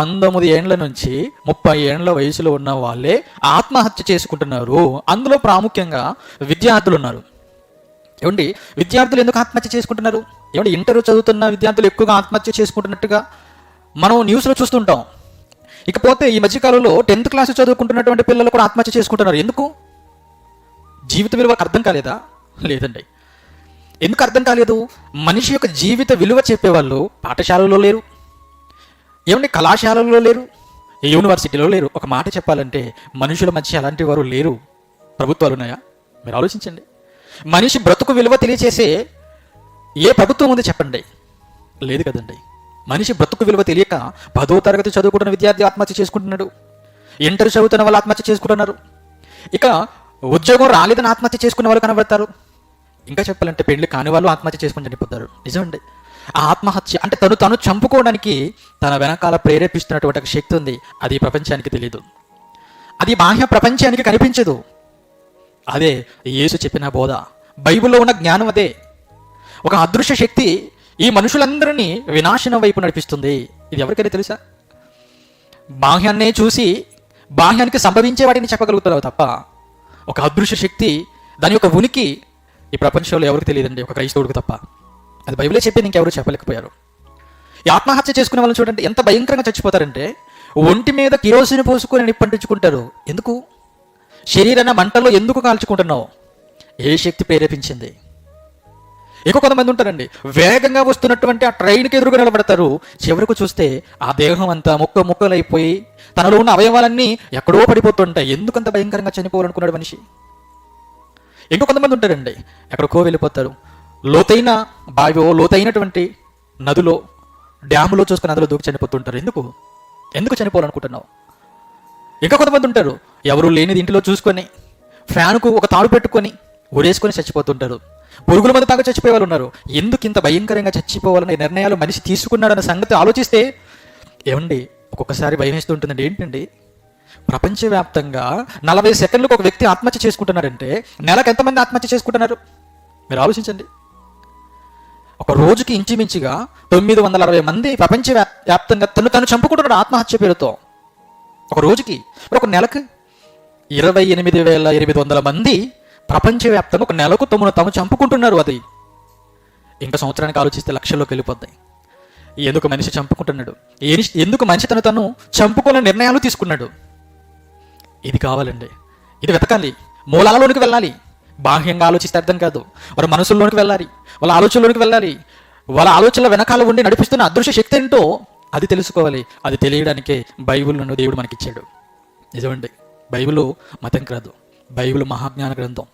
పంతొమ్మిది ఏండ్ల నుంచి ముప్పై ఏండ్ల వయసులో ఉన్న వాళ్ళే ఆత్మహత్య చేసుకుంటున్నారు. అందులో ప్రాముఖ్యంగా విద్యార్థులు ఉన్నారు. ఏమండి? విద్యార్థులు ఎందుకు ఆత్మహత్య చేసుకుంటున్నారు? ఏమండి? ఇంటర్ చదువుతున్న విద్యార్థులు ఎక్కువగా ఆత్మహత్య చేసుకుంటున్నట్టుగా మనం న్యూస్లో చూస్తుంటాం. ఇకపోతే ఈ మధ్యకాలంలో టెన్త్ క్లాస్ చదువుకుంటున్నటువంటి పిల్లలు కూడా ఆత్మహత్య చేసుకుంటున్నారు. ఎందుకు? జీవిత విలువకు అర్థం కాలేదా? లేదండి. ఎందుకు అర్థం కాలేదు? మనిషి యొక్క జీవిత విలువ చెప్పేవాళ్ళు పాఠశాలలో లేరు. ఏమండి కళాశాలలో లేరు? యూనివర్సిటీలో లేరు. ఒక మాట చెప్పాలంటే మనుషుల మధ్య అలాంటి వారు లేరు. ప్రభుత్వాలు ఉన్నాయా? మీరు ఆలోచించండి. మనిషి బ్రతుకు విలువ తెలియచేసే ఏ ప్రభుత్వం ఉంది చెప్పండి. లేదు కదండి. మనిషి బ్రతుకు విలువ తెలియక పదో తరగతి చదువుకుంటున్న విద్యార్థి ఆత్మహత్య చేసుకుంటున్నాడు. ఇంటర్ చదువుతున్న వాళ్ళు ఆత్మహత్య చేసుకుంటున్నారు. ఇక ఉద్యోగం రాలేదని ఆత్మహత్య చేసుకున్న వాళ్ళు కనబడతారు. ఇంకా చెప్పాలంటే పెళ్ళి కాని వాళ్ళు ఆత్మహత్య చేసుకుని చనిపోతారు. నిజమండి. ఆ ఆత్మహత్య అంటే తను తను చంపుకోవడానికి తన వెనకాల ప్రేరేపిస్తున్నటువంటి ఒక శక్తి ఉంది. అది ప్రపంచానికి తెలియదు అది బాహ్య ప్రపంచానికి కనిపించదు. అదే యేసు చెప్పిన బోధ. బైబిల్లో ఉన్న జ్ఞానం అదే. ఒక అదృశ్య శక్తి ఈ మనుషులందరినీ వినాశనం వైపు నడిపిస్తుంది. ఇది ఎవరికైనా తెలుసా? బాహ్యాన్నే చూసి బాహ్యానికి సంభవించే వాటిని చెప్పగలుగుతారు తప్ప ఒక అదృశ్య శక్తి దాని యొక్క ఉనికి ఈ ప్రపంచంలో ఎవరికి తెలియదండి? ఒక క్రైస్తవుడికి తప్ప. అది బైబిలే చెప్పింది ఇంకెవరు చెప్పలేకపోయారు. ఈ ఆత్మహత్య చేసుకునే వాళ్ళని చూడండి ఎంత భయంకరంగా చచ్చిపోతారంటే ఒంటి మీద కిరోసిని పోసుకొని నిప్పంటించుకుంటారు ఎందుకు? శరీరాన్ని మంటల్లో ఎందుకు కాల్చుకుంటున్నావు? ఏ శక్తి ప్రేరేపించింది? ఎక్కువ కొంతమంది ఉంటారండి వేగంగా వస్తున్నటువంటి ఆ ట్రైన్కి ఎదురుగా నిలబడతారు. చివరకు చూస్తే ఆ దేహం అంతా ముక్క ముక్కలైపోయి తనలో ఉన్న అవయవాలన్నీ ఎక్కడో పడిపోతుంటాయి. ఎందుకంత భయంకరంగా చనిపోవాలనుకున్నాడు మనిషి? ఇంకో కొంతమంది ఉంటారండి ఎక్కడికో వెళ్ళిపోతారు. లోతైన బావిలో లోతైనటువంటి నదిలో డ్యాములో చూసుకుని నదిలో దూకి చనిపోతుంటారు. ఎందుకు? ఎందుకు చనిపోవాలనుకుంటున్నావు? ఇంకా కొంతమంది ఉంటారు. ఎవరు లేనిది ఇంటిలో చూసుకొని ఫ్యాన్కు ఒక తాడు పెట్టుకొని ఉరేసుకొని చచ్చిపోతుంటారు. పురుగుల మంది తాగా చచ్చిపోయే వాళ్ళు ఉన్నారు. ఎందుకు ఇంత భయంకరంగా చచ్చిపోవాలనే నిర్ణయాలు మనిషి తీసుకున్నాడన్న సంగతి ఆలోచిస్తే ఏమండి ఒక్కొక్కసారి భయం వేస్తుంటుందండి ఏంటండి? ప్రపంచవ్యాప్తంగా నలభై సెకండ్లకు ఒక వ్యక్తి ఆత్మహత్య చేసుకుంటున్నారంటే నెలకు ఎంతమంది ఆత్మహత్య చేసుకుంటున్నారు? మీరు ఆలోచించండి. ఒక రోజుకి ఇంచుమించుగా తొమ్మిది వందల అరవై మంది ప్రపంచ వ్యాప్తంగా తను తను చంపుకుంటున్నాడు ఆత్మహత్య పేరుతో. ఒక రోజుకి ఒక నెలకు ఇరవై ఎనిమిది వేల ఎనిమిది వందల మంది ప్రపంచవ్యాప్తంగా ఒక నెలకు తమను తాము చంపుకుంటున్నారు అది. ఇంకా సంవత్సరానికి ఆలోచిస్తే లక్షల్లోకి వెళ్ళిపోద్దాయి ఎందుకు మనిషి చంపుకుంటున్నాడు? ఎందుకు మనిషి తను తను చంపుకునే నిర్ణయాలు తీసుకున్నాడు? ఇది కావాలండి. ఇది వెతకాలి. మూలాలలోనికి వెళ్ళాలి. బాహ్యంగా ఆలోచిస్తే అర్థం కాదు. వాళ్ళ మనసుల్లోనికి వెళ్ళాలి వాళ్ళ ఆలోచనలోనికి వెళ్ళాలి. వాళ్ళ ఆలోచనల వెనకాల ఉండి నడిపిస్తున్న అదృశ్య శక్తి ఏంటో అది తెలుసుకోవాలి. అది తెలియడానికే బైబిల్ను దేవుడు మనకిచ్చాడు. నిజమండి. బైబిల్ మతం కాదు. బైబిల్ మహాజ్ఞాన గ్రంథం.